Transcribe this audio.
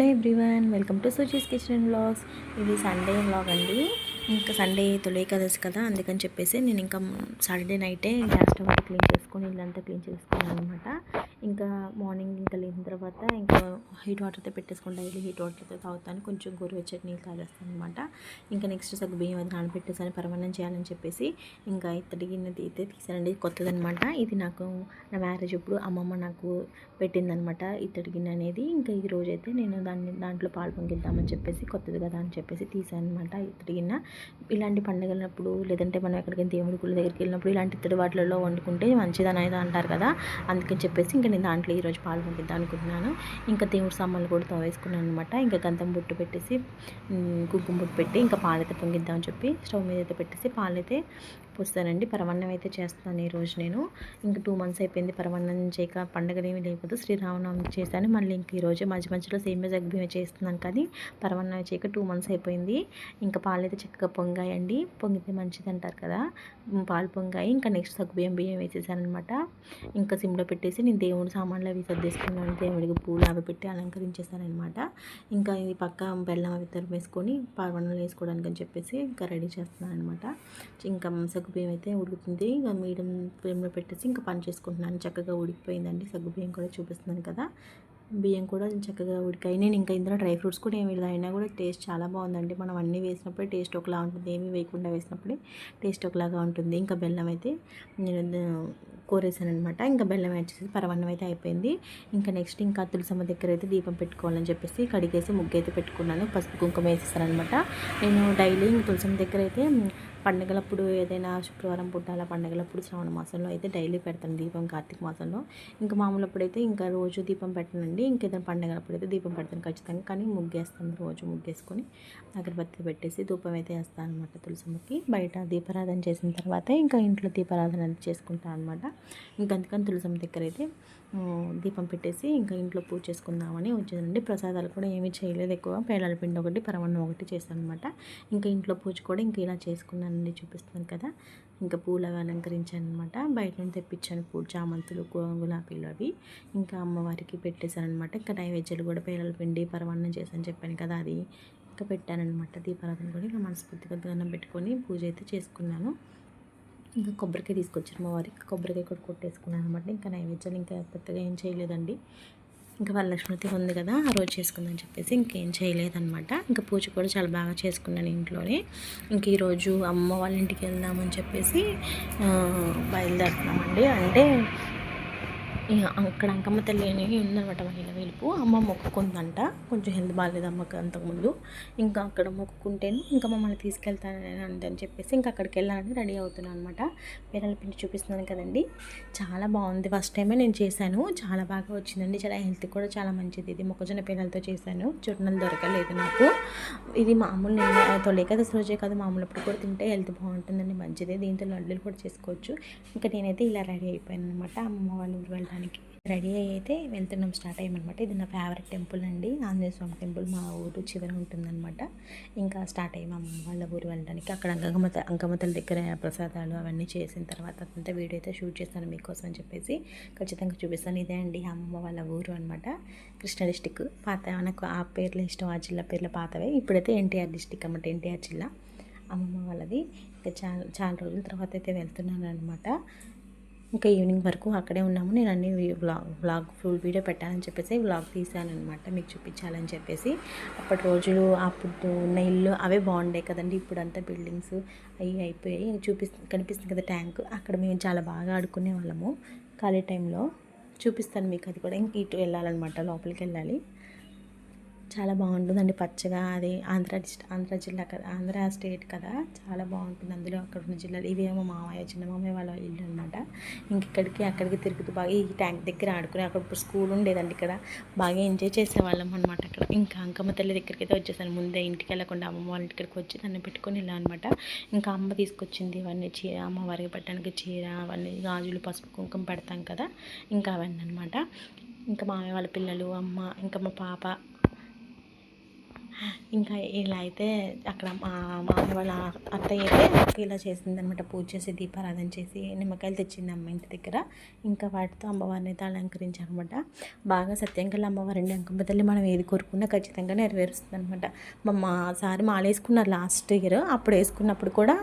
Hello everyone welcome to Suchi's kitchen blogs ఇది Sunday blog అండి. ఇంకా సండే తొలి కదస్ కదా అందుకని చెప్పేసి నేను ఇంకా సాటర్డే నైటే గ్యాస్ స్టవ్ క్లీన్ చేసుకొని ఇల్లంతా క్లీన్ చేసుకున్నాను అనమాట ఇంకా మార్నింగ్ ఇంకా లేచిన తర్వాత ఇంకా హీట్ వాటర్తో పెట్టేసుకుని డైలీ హీట్ వాటర్తో తాగుతాను కొంచెం గోరువెచ్చటి నీళ్ళు తాగేస్తాను అనమాట ఇంకా నెక్స్ట్ సగ్గు బియ్యం అది నానబెట్టేసాను పరమాన్నం చేయాలని చెప్పేసి ఇంకా ఇత్తడి గిన్నె అయితే తీసానండి కొత్తదనమాట ఇది నాకు నా మ్యారేజ్ ఇప్పుడు అమ్మమ్మ నాకు పెట్టిందనమాట ఇత్తడి గిన్నె అనేది. ఇంకా ఈ అయితే నేను దాన్ని దాంట్లో పాలు పొంగిద్దామని చెప్పేసి కొత్తది కదా అని చెప్పేసి తీసాను అనమాట ఇత్తడి గిన్నె. ఇలాంటి పండుగలప్పుడు లేదంటే మనం ఎక్కడికైనా దేవుడి గుళ్ళ దగ్గరికి వెళ్ళినప్పుడు ఇలాంటి ఇత్తడి వాటిలలో వండుకుంటే మంచిదని అనేది అంటారు కదా. అందుకని చెప్పేసి ఇంకా నేను దాంట్లో ఈరోజు పాలు పొంగిద్దాం అనుకుంటున్నాను. ఇంకా దేవుడి సామాన్లు కూడా తోవేసుకున్నాను అనమాట ఇంకా గంధం బొట్టు పెట్టేసి కుంకుమ బొట్టు పెట్టి ఇంకా పాలైతే పొంగిద్దామని చెప్పి స్టవ్ మీద అయితే పెట్టేసి పాలైతే పోస్తానండి. పరమాన్నం అయితే చేస్తాను ఈరోజు నేను. ఇంకా టూ మంత్స్ అయిపోయింది పరమాన్నం చేయక పండగలేమి లేకపోతే శ్రీరామనవమి చేశాను. మళ్ళీ ఇంక ఈరోజు మధ్య మధ్యలో సేమ్ జగ్బిమే చేస్తున్నాను కానీ పరమాన్నం చేయక టూ మంత్స్ అయిపోయింది. ఇంకా పాలు అయితే చక్కగా పొంగాయండి పొంగితే మంచిది అంటారు కదా పాలు పొంగాయి. ఇంకా నెక్స్ట్ సగ్గు బియ్యం బియ్యం వేసేసానమాట ఇంకా సిమ్లో పెట్టేసి నేను దేవుడి సామాన్లు అవి సర్దేసుకున్నాను. దేవుడికి పూలు అవి పెట్టి అలంకరించేసాను ఇంకా ఇది పక్క బెల్లం అవి తరిమేసుకొని వేసుకొని వేసుకోవడానికి అని చెప్పేసి ఇంకా రెడీ చేస్తున్నాను అనమాట ఇంకా సగ్గుబియ్యం అయితే ఉడుకుతుంది. ఇంకా మీడియం ఫ్లేమ్లో పెట్టేసి ఇంకా పని చేసుకుంటున్నాను. చక్కగా ఉడికిపోయిందండి. సగ్గుబియ్యం కూడా చూపిస్తున్నాను కదా. బియ్యం కూడా చక్కగా ఉడికాయి. నేను ఇంకా ఇందులో డ్రై ఫ్రూట్స్ కూడా ఏమి అయినా కూడా టేస్ట్ చాలా బాగుందండి. మనం అన్నీ వేసినప్పుడే టేస్ట్ ఒకలా ఉంటుంది. ఏమీ వేయకుండా వేసినప్పుడే టేస్ట్ ఒకలాగా ఉంటుంది. ఇంకా బెల్లం అయితే నేను కోరేసాను అనమాట ఇంకా బెల్లం వేసేసి పరవన్నం అయితే అయిపోయింది. ఇంకా నెక్స్ట్ ఇంకా తులసమ్మ దగ్గర అయితే దీపం పెట్టుకోవాలని చెప్పేసి కడిగేసి ముగ్గు అయితే పెట్టుకున్నాను. పసుపు కుంకుమ వేసేసాను అనమాట నేను డైలీ ఇంక తులసమ్మ దగ్గర అయితే పండగలప్పుడు ఏదైనా శుక్రవారం పుట్టాల పండగలప్పుడు శ్రావణ మాసంలో అయితే డైలీ పెడతాను దీపం కార్తీక మాసంలో. ఇంకా మామూలప్పుడు అయితే ఇంకా రోజు దీపం పెట్టనండి. ఇంకేదైనా పండగలప్పుడు అయితే దీపం పెడతాను ఖచ్చితంగా. కానీ ముగ్గేస్తాను రోజు ముగ్గేసుకొని అగరబత్తి పెట్టేసి ధూపం అయితే వేస్తాను అనమాట తులసమ్మకి. బయట దీపారాధన చేసిన తర్వాత ఇంకా ఇంట్లో దీపారాధన చేసుకుంటాను అనమాట ఇంకా అందుకని తులసమ్మ దగ్గర అయితే దీపం పెట్టేసి ఇంకా ఇంట్లో పూజ చేసుకుందామని వచ్చేదండి ప్రసాదాలు కూడా ఏమీ చేయలేదు ఎక్కువ. పేలాల పిండి ఒకటి పరమన్నం ఒకటి చేస్తాను అనమాట ఇంకా ఇంట్లో పూజ కూడా ఇంకా ఇలా చేసుకున్నాను. అన్నీ చూపిస్తున్నాను కదా. ఇంకా పూలు అవి అలంకరించాను అనమాట బయట నుండి తెప్పించాను పూలు చామంతులు గులాబీలు అవి. ఇంకా అమ్మవారికి పెట్టేశాను అనమాట ఇంకా నైవేద్యాలు కూడా పేలాల పిండి పరమాన్నం చేశాను చెప్పాను కదా అది. ఇంకా పెట్టానమాట దీపారాధన కూడా. ఇంకా మనస్ఫూర్తిగా దండం పెట్టుకొని పూజ అయితే చేసుకున్నాను. ఇంకా కొబ్బరికాయ తీసుకొచ్చారు మా వారికి. కొబ్బరికాయ కూడా కొట్టేసుకున్నాను అనమాట ఇంకా నైవేద్యాలు ఇంకా పెద్దగా ఏం చేయలేదండి. ఇంకా వరలక్ష్మతి ఉంది కదా ఆ రోజు చేసుకుందని చెప్పేసి ఇంకేం చేయలేదనమాట ఇంకా పూజ కూడా చాలా బాగా చేసుకున్నాను ఇంట్లోనే. ఇంక ఈరోజు అమ్మ వాళ్ళ ఇంటికి వెళ్దామని చెప్పేసి బయలుదేరుతున్నామండి. అంటే అక్కడ అంకమ్మ తల్లి అనేవి ఉందన్నమాట మహిళ వెలుపు. అమ్మ మొక్కుకుందంట. కొంచెం హెల్త్ బాగాలేదు అమ్మకి అంతకుముందు. ఇంకా అక్కడ మొక్కుకుంటేనే ఇంకా మమ్మల్ని తీసుకెళ్తానని అని చెప్పేసి ఇంకా అక్కడికి వెళ్ళాలని రెడీ అవుతున్నాను అనమాట పిల్లల పిండి చూపిస్తున్నాను కదండి. చాలా బాగుంది. ఫస్ట్ టైమే నేను చేశాను. చాలా బాగా వచ్చిందండి. చాలా హెల్త్ కూడా చాలా మంచిది. ఇది మొక్కజొన్న పిల్లలతో చేశాను. చుట్టనలు దొరకలేదు నాకు. ఇది మామూలు నేను తొలి ఏకాదశి రోజే కాదు. మామూలు అప్పుడు కూడా తింటే హెల్త్ బాగుంటుందండి మంచిదే. దీంతో లడ్డూలు కూడా చేసుకోవచ్చు. ఇంకా నేనైతే ఇలా రెడీ అయిపోయాను అనమాట అమ్మమ్మ వాళ్ళ ఊరు వెళ్ళడానికి రెడీ అయితే వెళ్తున్నాం స్టార్ట్ అయ్యామన్నమాట. ఇది నా ఫేవరెట్ టెంపుల్ అండి. ఆంజనేయ స్వామి టెంపుల్ మా ఊరు చివర ఉంటుందన్నమాట. ఇంకా స్టార్ట్ అయ్యాము అమ్మమ్మ వాళ్ళ ఊరు వెళ్ళడానికి. అక్కడ అంకమ్మత అంగమతల దగ్గర ప్రసాదాలు అవన్నీ చేసిన తర్వాత అంతా వీడియో అయితే షూట్ చేస్తాను మీకోసం అని చెప్పేసి ఖచ్చితంగా చూపిస్తాను. ఇదే అండి అమ్మమ్మ వాళ్ళ ఊరు అనమాట కృష్ణా డిస్టిక్ పాత నాకు ఆ పేర్లు ఇష్టం ఆ జిల్లా పేర్లు పాతవే. ఇప్పుడైతే ఎన్టీఆర్ డిస్టిక్ అన్నమాట ఎన్టీఆర్ జిల్లా. అమ్మమ్మ వాళ్ళది. ఇంకా చాలా చాలా రోజుల తర్వాత అయితే వెళ్తున్నాను అనమాట ఇంకా ఈవినింగ్ వరకు అక్కడే ఉన్నాము. నేను అన్ని వ్లాగ్ వ్లాగ్ ఫుల్ వీడియో పెట్టాలని చెప్పేసి వ్లాగ్ తీసాను అనమాట మీకు చూపించాలని చెప్పేసి. అప్పటి రోజులు అప్పుడు ఉన్న ఇల్లు అవే బాగుండే కదండి. ఇప్పుడంతా బిల్డింగ్స్ అవి అయిపోయాయి. చూపిస్తు కనిపిస్తుంది కదా ట్యాంక్. అక్కడ మేము చాలా బాగా ఆడుకునే వాళ్ళము ఖాళీ టైంలో. చూపిస్తాను మీకు అది కూడా. ఇంక ఇటు వెళ్ళాలన్నమాట. లోపలికి వెళ్ళాలి. చాలా బాగుంటుందండి పచ్చగా అది ఆంధ్ర ఆంధ్ర జిల్లా కదా ఆంధ్ర స్టేట్ కదా చాలా బాగుంటుంది అందులో అక్కడ ఉన్న జిల్లాలు. ఇవేమో మామయ్య చిన్న మామయ్య వాళ్ళ ఇల్లు అనమాట ఇంకెక్కడికి అక్కడికి తిరుగుతూ బాగా ఈ ట్యాంక్ దగ్గర ఆడుకుని అక్కడ ఇప్పుడు స్కూల్ ఉండేదండి ఇక్కడ. బాగా ఎంజాయ్ చేసేవాళ్ళం అనమాట అక్కడ. ఇంకా అంకమ్మ తల్లి దగ్గరికి అయితే వచ్చేసాను. ముందే ఇంటికి వెళ్ళకుండా అమ్మమ్మ వాళ్ళ ఇంటికి వచ్చి దాన్ని పెట్టుకొని వెళ్ళాను అనమాట ఇంకా అమ్మ తీసుకొచ్చింది ఇవన్నీ చీర అమ్మవారికి పెట్టడానికి చీర అవన్నీ గాజులు పసుపు కుంకుమ పెడతాం కదా ఇంకా అవన్నీ అనమాట ఇంకా మామయ్య వాళ్ళ పిల్లలు అమ్మ ఇంకా మా పాప ఇంకా ఇలా అయితే అక్కడ మా మామయ్య వాళ్ళ అత్తయ్య అయితే ఇలా చేసిందనమాట పూజ చేసి దీపారాధన చేసి నిమ్మకాయలు తెచ్చింది అమ్మ ఇంటి దగ్గర. ఇంకా వాటితో అమ్మవారిని అయితే అలంకరించారనమాట బాగా సత్యంకల్ అమ్మవారిని అంకంపతల్లి తల్లి మనం ఏది కోరుకున్నా ఖచ్చితంగా నెరవేరుస్తుంది అనమాట మా సారి మాల వేసుకున్నారు లాస్ట్ ఇయర్. అప్పుడు వేసుకున్నప్పుడు కూడా